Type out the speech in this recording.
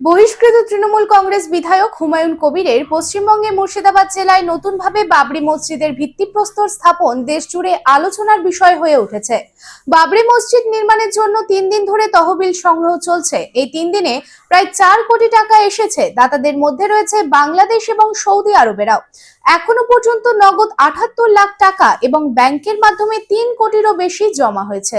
বহিষ্কৃত তৃণমূল কংগ্রেস বিধায়ক হুমায়ুন কবিরের পশ্চিমবঙ্গে মুর্শিদাবাদ জেলায় নতুনভাবে বাবরি মসজিদের ভিত্তিপ্রস্তর স্থাপন দেশজুড়ে আলোচনার বিষয় হয়ে উঠেছে। বাবরি মসজিদ নির্মাণের জন্য তিন দিন ধরে তহবিল সংগ্রহ চলছে। এই তিন দিনে প্রায় চার কোটি টাকা এসেছে। দাতাদের মধ্যে রয়েছে বাংলাদেশ এবং সৌদি আরবেরাও। এখনও পর্যন্ত নগদ আটাত্তর লাখ টাকা এবং ব্যাংকের মাধ্যমে তিন কোটিরও বেশি জমা হয়েছে।